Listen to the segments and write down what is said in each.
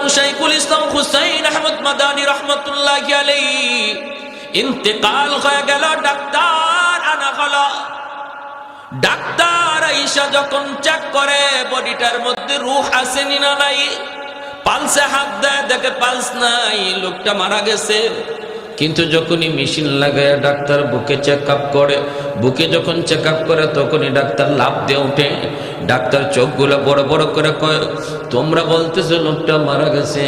মরহুম শাইখুল ইসলাম হুসাইন আহমদ মাদানী রহমতুল্লাহ আলাই ইন্তেকাল হয়ে গেল, ডাক্তার আনা হলো। ডাক্তার আইসা যখন চেক করে, বডিটার মধ্যে রুহ আসেনি না নাই? পালসে হাত দেয়, দেখে পালস নাই, লোকটা মারা গেছে। কিন্তু যখনই মেশিন লাগায় ডাক্তার বুকে চেক আপ করে, বুকে যখন চেক আপ করে তখনই ডাক্তার লাভ দিয়ে উঠে। ডাক্তার চোখগুলো বড় বড় করে কয়, তোমরা বলতেছো লোকটা মারা গেছে,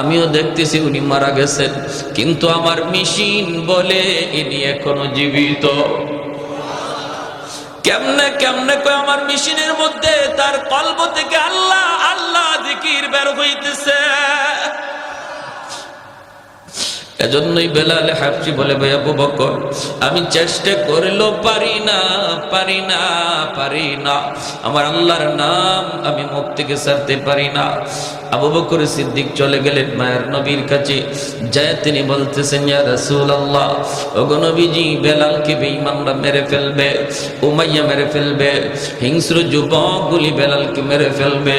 আমিও দেখতেছি উনি মারা গেছেন, কিন্তু আমার মেশিন বলে ইনি এখনও জীবিত। কেমনে কেমনে কয় আমার মেশিনের মধ্যে তার কল্প থেকে এজন্যই বেলালে হাফসি বলে, ভাই আবু বকর, আমি চেষ্টা করলেও পারি না পারি না পারি না। আমার আল্লাহর নাম আমি মুখ থেকে সারতে পারি না। আবু বকর সিদ্দিক চলে গেলেন মায়ের নবীর কাছে। যায় তিনি বলতেছেন, ইয়া রাসূলুল্লাহ, ওগো নবীজি, বেলালকে বেঈমানরা মেরে ফেলবে, উমাইয়া মেরে ফেলবে, হিংস্র যুবকগুলি বেলালকে মেরে ফেলবে।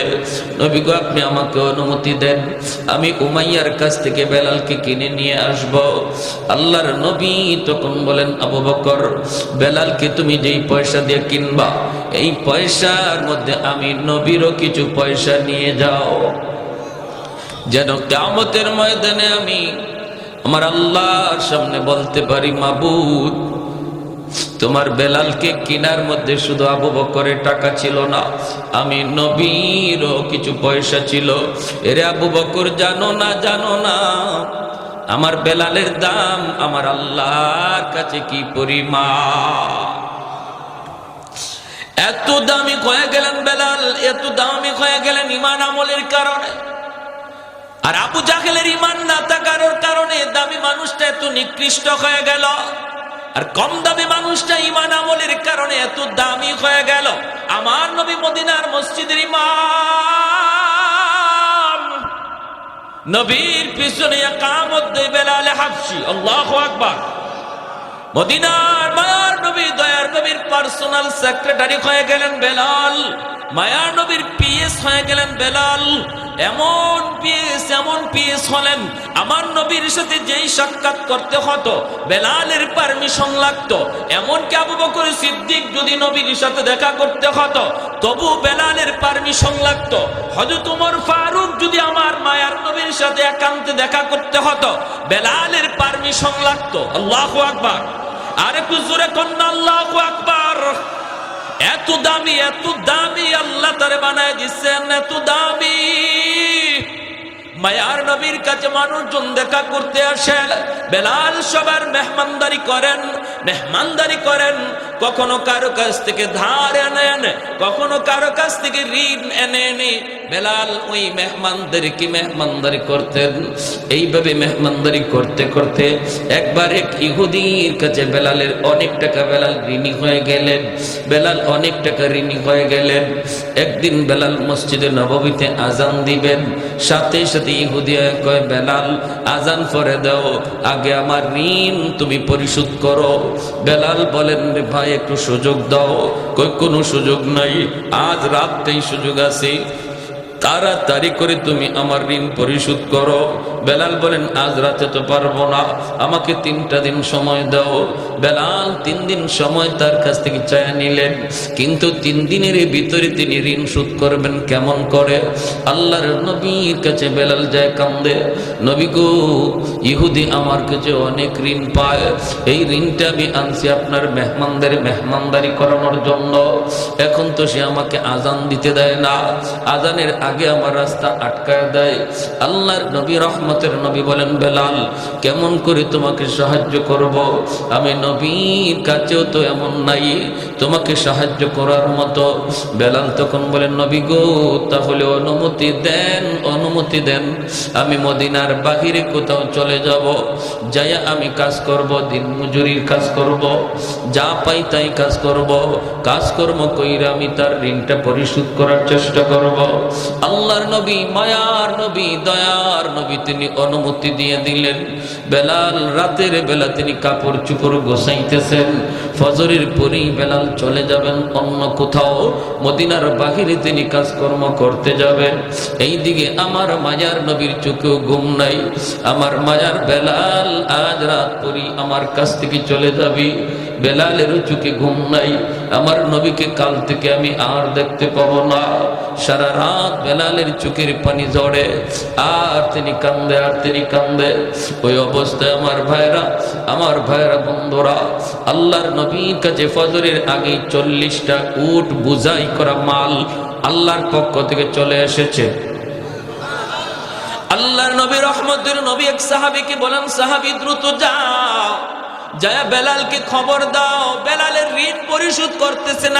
নবী গো, আপনি আমাকে অনুমতি দেন, আমি উমাইয়ার কাছ থেকে বেলালকে কিনে নিয়ে আসব। আল্লাহর নবী তখন বলেন, আবু বকর, বেলালকে তুমি যেই পয়সা দিয়ে কিনবা, এই পয়সার মধ্যে আমি নবীরও কিছু পয়সা নিয়ে যাও। যেন কামতের ময়দানে আমি আমার আল্লাহর সামনে বলতে পারি, মাবুদ, তোমার বেলালকে কিনার মধ্যে শুধু আবু বকরের টাকা ছিল না, আমি নবীরও কিছু পয়সা ছিল। এরে আবু বকর, জানো না জানো না, আমার বেলালের দাম আমার আল্লাহর কাছে কি পরিমাণ? এত দামি হয়ে গেলেন বেলাল, এত দামি হয়ে গেলেন ইমান আমলের কারণে। আর আবু জাহেলের ইমান না থাকার কারণে দামি মানুষটা এত নিকৃষ্ট হয়ে গেল। আর কম দামি মানুষটা ইমান আমলের কারণে এত দামি হয়ে গেল। আমার নবী মদিনার মসজিদের ইমাম নবীর পিছনে একামত দেয় বেলালে হাফসি, আল্লাহ আকবার। মদিনার মায়ার নবী, দয়ার নবীর পার্সোনাল সেক্রেটারি হয়ে গেলেন বেলাল। মায়ার নবীর পিএস হয়ে গেলেন বেলাল। এমন পিএস এমন পিএস হলেন। আমার নবীর সাথে যেই সাক্ষাৎ করতে হতো, বেলালের পারমিশন লাগতো। এমনকি আবু বকর সিদ্দিক যদি নবীর সাথে দেখা করতে হতো, তবু বেলালের পারমিশন লাগতো। হযরত উমর ফারুক যদি আমার মায়ার নবীর সাথে একান্তে দেখা করতে হতো, বেলালের পারমিশন লাগতো। আল্লাহু আকবার। আর একটু জোরে কন্যা, আল্লাহু আকবার। এত দামি এত দামি আল্লাহ তারে বানায় দিচ্ছেন, এত দামি। মায়ার নবীর কাছে মানুষজন দেখা করতে আসে। বেলাল সবার মেহমানদারি করেন মেহমানদারি করেন। কখনো কারও কাছ থেকে ধার এনে কখনো কারও কাছ থেকে ঋণ এনে এনে বেলাল, ওই মেহমানদেরকে মেহমানদারি করতেন। এইভাবে মেহমানদারি করতে করতে একবার এক ইহুদির কাছে বেলালের অনেক টাকা, বেলাল ঋণী হয়ে গেলেন। বেলাল অনেক টাকা ঋণী হয়ে গেলেন। একদিন বেলাল মসজিদে নবমীতে আজান দিবেন। সাথে সাথে ইহুদিয়া কয়, বেলাল, আজান পরে দাও, আগে আমার ঋণ তুমি পরিশোধ করো। বেলাল বলেন, রে ভাই, একটু সুযোগ দাও। কই কোনো সুযোগ নাই, আজ রাতটাই সুযোগ আছে। তাড়াতাড়ি করে তুমি আমার ঋণ পরিশোধ করো। বেলাল বলেন, আজ রাতে তো পারব না। আমাকে তিনটা দিন সময় দাও। বেলাল তিন দিন সময় তার কাছ থেকে চায় নিলেন। কিন্তু তিন দিনের ভিতরে তিনি ঋণ শোধ করবেন কেমন করে? আল্লাহর নবীর কাছে বেলাল যায় কান্দে। নবী গো, ইহুদি আমার কাছে অনেক ঋণ পায়। এই ঋণটা আমি আনছি আপনার মেহমানদের মেহমানদারি করানোর জন্য। এখন তো সে আমাকে আজান দিতে দেয় না। আজানের আগে আমার রাস্তা আটকায় দেয়। আল্লাহর নবী রহমতের নবী বলেন, বেলাল, কেমন করে তোমাকে সাহায্য করব? আমি নবীর কাছেও তো এমন নাই, তোমাকে সাহায্য করার মতো। বেলাল তখন বলেন, নবী গো, তাহলে অনুমতি দেন অনুমতি দেন। আমি মদিনার বাহিরে কোথাও চলে যাব। যাইয়া আমি কাজ করব, দিন মজুরির কাজ করব, যা পাই তাই কাজ করব। কাজকর্ম কইরা আমি তার ঋণটা পরিশোধ করার চেষ্টা করব। আল্লাহর নবী, মায়ার নবী, দয়ার নবী তিনি অনুমতি দিয়ে দিলেন। বেলাল রাতের বেলা তিনি কাপড় চুপড় গোসাইতেছেন ফজরের পরেই বেলাল চলে যাবেন অন্য কোথাও। মদিনার বাহিরে তিনি কাজকর্ম করতে যাবেন। এই দিকে আমার মাজার নবীর চোখেও ঘুম নাই। আমার মাজার বেলাল আজ রাত পরি আমার কাছ থেকে চলে যাবি। বেলালেরও চোখে ঘুম নাই। আমার নবীকে কাল থেকে আমি আর দেখতে পাবো না। সারা রাত বেলালের চোখের পানি ঝরে। আর তিনি কান্দে, আর তিনি কান্দে। ওই অবস্থায় আমার ভাইরা আমার ভাইরা বন্ধুরা, আল্লাহর নবীর কাছে ফজরের আগে চল্লিশটা উট বুঝাই করা মাল আল্লাহর পক্ষ থেকে চলে এসেছে। আল্লাহর নবী রহমতের নবী এক সাহাবিকে বলেন, সাহাবি, দ্রুত যাও। যায় বেলালকে খবর দাও। বেলালের ঋণ পরিশোধ করতেছেন